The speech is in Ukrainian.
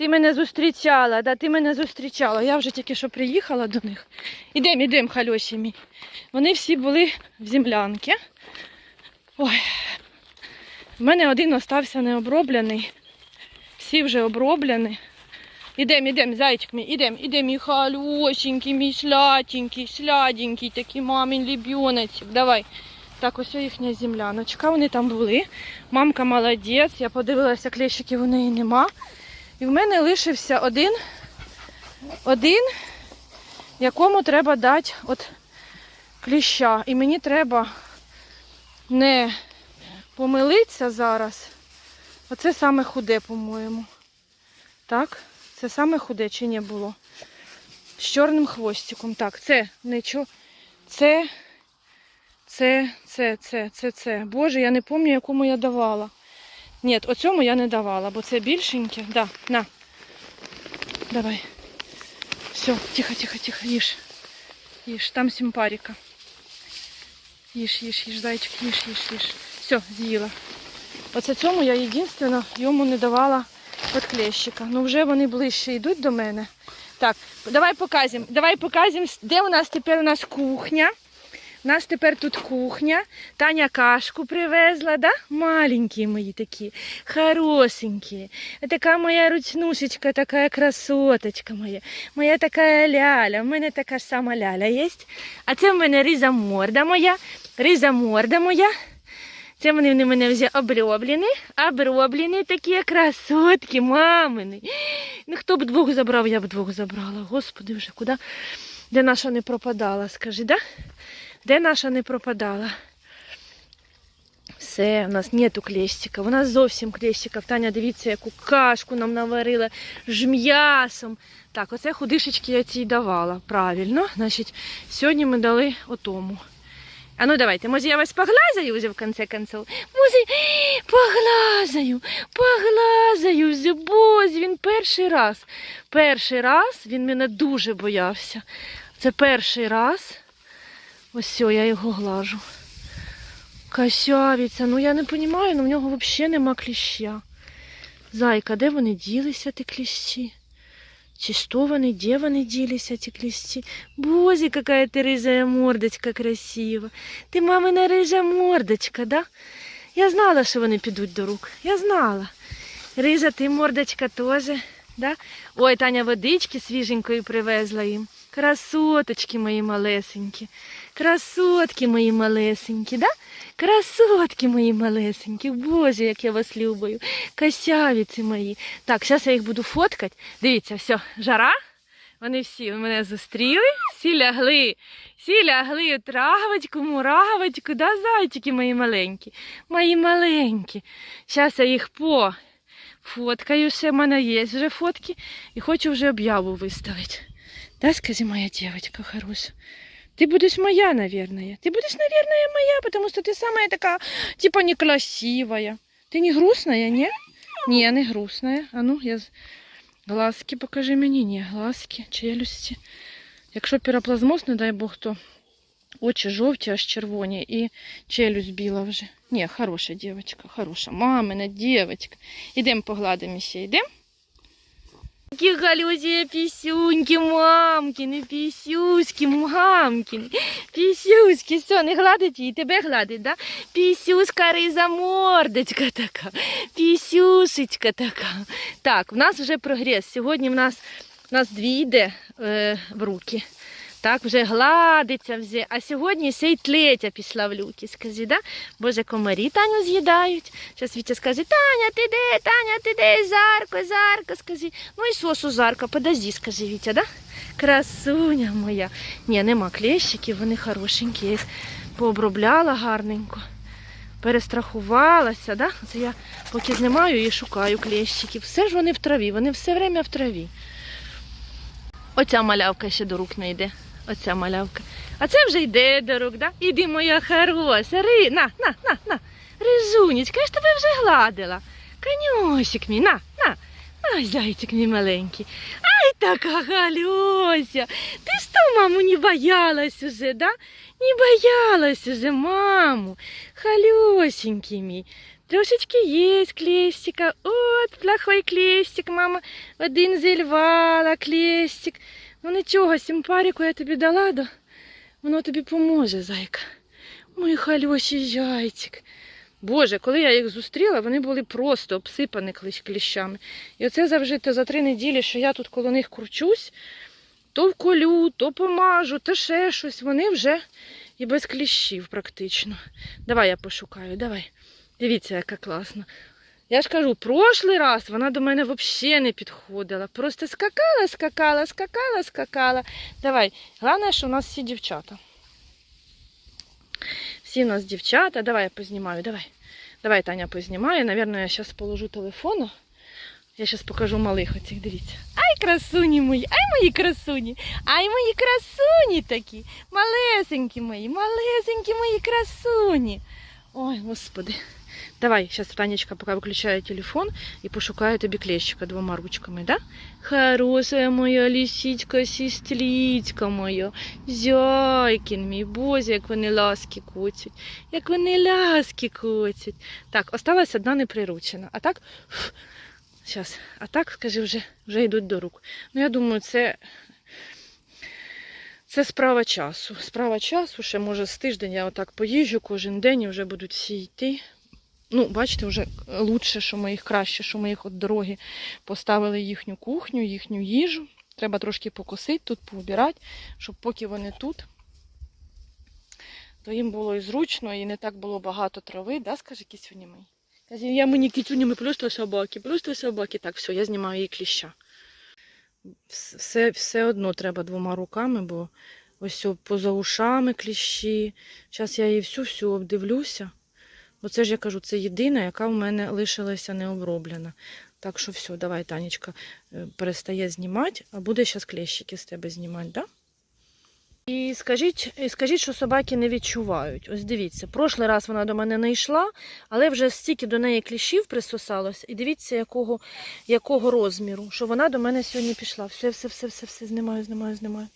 Ти мене зустрічала, да, ти мене зустрічала. Я вже тільки що приїхала до них. Ідем, ідем, хальосі мій. Вони всі були в землянці. Ой. В мене один остався необроблений. Всі вже оброблені. Ідем, ідем, зайчик мій, ідем, ідем, мій халюсенький, мій слятенький, сляденький, такий мамин лебіночок. Давай. Так, ось їхня земляночка. Вони там були. Мамка молодець. Я подивилася, клещиків у неї нема. І в мене лишився один, один, якому треба дати от кліща. І мені треба не помилитися зараз. Оце саме худе, по-моєму. Так? Це саме худе чи не було? З чорним хвостиком. Так, це нічого. Це, це, це, це, це, це. Боже, я не пам'ятаю, якому я давала. Ні, оцьому я не давала, бо це більшеньке. Да, на. Давай. Все, тихо, тихо, тихо, їж. Їж, там симпаріка. Їж, їж, їж, зайчик, їж, їж, їж. Все, з'їла. Оце цьому я єдинственно йому не давала від клещика. Ну вже вони ближче йдуть до мене. Так, давай показуємо. Давай показуємо, де у нас тепер у нас кухня. У нас тепер тут кухня. Таня кашку привезла, да? Маленькі мої такі, хорошенькі. Така моя ручнушечка, така красоточка моя. Моя така ляля. У мене така ж сама ляля є. А це в мене риза морда моя. Риза морда моя. Це вони в мене вже оброблені, оброблені такі красотки, мамини. Ну хто б двох забрав, я б двох забрала. Господи, вже куди? Де наша не пропадала, скажи, да? Де наша не пропадала? Все, у нас нету клещика. У нас зовсім клещика. Таня, дивіться, яку кашку нам наварила з м'ясом. Так, оце худишечки я цій давала. Правильно. Значить, сьогодні ми дали отому. А ну давайте, може я вас поглазаю вже в конце концов? Може, поглазаю, поглазаю бозь, він перший раз. Перший раз він мене дуже боявся. Це перший раз. Ось все, я його глажу. Косявіця, ну я не розумію, ну в нього взагалі нема кліща. Зайка, де вони ділися, ті кліщі? Чи що вони, де вони ділися, ті кліщі? Боже, яка ти рижая мордочка красива. Ти мамина рижа мордочка, да? Я знала, що вони підуть до рук. Я знала. Рижа, ти мордочка теж, да? Ой, Таня водички свіженької привезла їм. Красоточки мої малесенькі. Красотки мої малесенькі, да? Красотки мої малесенькі. Боже, як я вас люблю. Косявіці мої. Так, зараз я їх буду фоткати. Дивіться, все, жара. Вони всі мене зустріли, всі лягли, всі лягли травочку, муравочку, да, зайчики мої маленькі, мої маленькі. Зараз я їх по фоткаю, ще в мене є вже фотки, і хочу вже об'яву виставити. Да, скажи, моя девочка хорошая. Ты будешь моя, наверное. Ты будешь, наверное, моя, потому что ты самая такая, типа, некрасивая. Ты не грустная, не? Не, не грустная. А ну, я... з- Глазки покажи мені. Ні, глазки, челюсті. Якщо піроплазмоз, не дай Бог, то очі жовті, аж червоні і челюсть біла вже. Ні, хороша дівчинка, хороша. Мамина дівчинка. Ідемо погладимо ще, йдемо? Які галюзі пісюньки, мамкіни, пісюськи, мамкіни, пісюськи, все, не гладить її, тебе гладить, да? Пісюська риза мордочка така, пісюшечка така. Так, в нас вже прогрес. Сьогодні в нас, в нас дві йде е, в руки. Так, вже гладиться, вже. а сьогодні ще й третя пішла в люки. Скажи, да? Боже, комарі Таню з'їдають. Зараз Вітя скаже, Таня, ти де, Таня, ти де, Зарко, Зарко, скажи. Ну і сосу Зарко, подожди, скажи, Вітя, да? Красуня моя. Ні, нема клещиків, вони хорошенькі, пообробляла гарненько. Перестрахувалася, да? Це я поки знімаю і шукаю клещиків. Все ж вони в траві, вони все время в траві. Оця малявка ще до рук не йде. Оця малявка. А це вже йде до рук, да? Іди, моя хороша. Ри... На, на, на, на. Рижунечка, я ж тебе вже гладила. Конюсик мій, на, на. Ай, зайчик мій маленький. Ай, така Галюся. Ти що, маму, не боялась уже, да? Не боялась уже, маму. Халюсенький мій. Трошечки є клещика. От, плохой клещик, мама один зільвала клещик. Ну нічого, симпаріку я тобі дала, да? воно тобі поможе, зайка. Мой хальоший зайчик. Боже, коли я їх зустріла, вони були просто обсипані кліщами. І оце завжди то за три неділі, що я тут коло них кручусь, то вколю, то помажу, то ще щось. Вони вже і без кліщів практично. Давай я пошукаю, давай. Дивіться, яка класна. Я ж кажу, прошлий раз вона до мене взагалі не підходила. Просто скакала, скакала, скакала, скакала. Давай. Головне, що у нас всі дівчата. Всі у нас дівчата. Давай я познімаю, давай. Давай, Таня, познімаю. Наверное, я зараз положу телефон. Я зараз покажу малих оцих, дивіться. Ай, красуні мої, ай мої красуні, ай мої красуні такі. Малесенькі мої, малесенькі мої красуні. Ой, господи. Давай, зараз Танечка поки виключає телефон і пошукаю тобі клещика двома ручками, да? Хорошая моя лисичка, сестричка моя, зяйкін мій, боже, як вони ласки коцять, як вони ласки коцять. Так, осталась одна неприручена. А так, зараз, а так, скажи, вже, вже йдуть до рук. Ну, я думаю, це, це справа часу. Справа часу, ще може з тиждень я отак поїжджу кожен день і вже будуть всі йти. Ну, бачите, вже лучше, що ми їх краще, що ми їх від дороги поставили їхню кухню, їхню їжу. Треба трошки покосити тут, поубирати, щоб поки вони тут, то їм було і зручно, і не так було багато трави, да, скаже кисюні мій? Каже, я мені кисюні, ми просто собаки, просто собаки. Так, все, я знімаю її кліща. Все, все одно треба двома руками, бо ось поза ушами кліщі. Зараз я її всю-всю обдивлюся. Бо це ж я кажу, це єдина, яка в мене лишилася необроблена. Так що все, давай, Танечка, е, перестає знімати, а буде зараз клещики з тебе знімати, да? І скажіть, і скажіть, що собаки не відчувають. Ось дивіться, прошлий раз вона до мене не йшла, але вже стільки до неї кліщів присосалось. І дивіться, якого, якого розміру, що вона до мене сьогодні пішла. Все, все, все, все, все, знімаю, знімаю, знімаю.